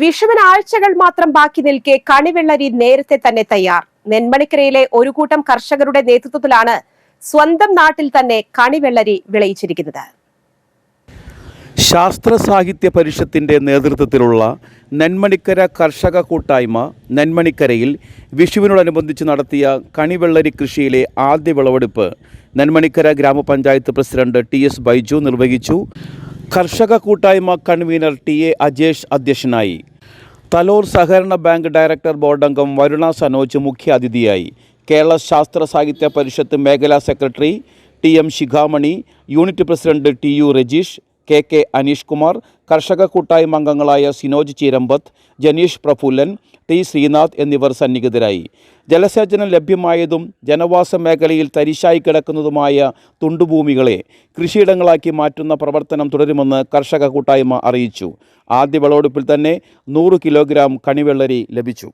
വിഷുവിന് ആഴ്ചകൾ മാത്രം ബാക്കി നിൽക്കെ കണിവെള്ളരി നേരത്തെ തന്നെ തയ്യാർ. നെന്മണിക്കരയിലെ ഒരു കൂട്ടം കർഷകരുടെ നേതൃത്വത്തിലാണ് സ്വന്തം നാട്ടിൽ തന്നെ കണിവെള്ളരി വിളയിച്ചിരിക്കുന്നത്. ശാസ്ത്ര സാഹിത്യ പരിഷത്തിന്റെ നേതൃത്വത്തിലുള്ള നെന്മണിക്കര കർഷക കൂട്ടായ്മ നെന്മണിക്കരയിൽ വിഷുവിനോടനുബന്ധിച്ച് നടത്തിയ കണിവെള്ളരി കൃഷിയിലെ ആദ്യ വിളവെടുപ്പ് നെന്മണിക്കര ഗ്രാമപഞ്ചായത്ത് പ്രസിഡന്റ് ടി എസ് ബൈജു നിർവഹിച്ചു. കർഷക കൂട്ടായ്മ കൺവീനർ ടി എ അജേഷ് അധ്യക്ഷനായി. തലോർ സഹകരണ ബാങ്ക് ഡയറക്ടർ ബോർഡ് അംഗം വരുണ സനോജ് മുഖ്യാതിഥിയായി. കേരള ശാസ്ത്ര സാഹിത്യ പരിഷത്ത് മേഖലാ secretary T M Shikhamani unit president T U Rajeesh K K Aneesh Kumar കർഷക കൂട്ടായ്മ അംഗങ്ങളായ സിനോജ് ചീരമ്പത്ത് ജനീഷ് പ്രഫുല്ലൻ ടി ശ്രീനാഥ് എന്നിവർ സന്നിഹിതരായി. ജലസേചനം ലഭ്യമായതും ജനവാസ മേഖലയിൽ തരിശായി കിടക്കുന്നതുമായ തുണ്ടുഭൂമികളെ കൃഷിയിടങ്ങളാക്കി മാറ്റുന്ന പ്രവർത്തനം തുടരുമെന്ന് കർഷക കൂട്ടായ്മ അറിയിച്ചു. ആദ്യ വിളവെടുപ്പിൽ തന്നെ നൂറ് കിലോഗ്രാം കണിവെള്ളരി ലഭിച്ചു.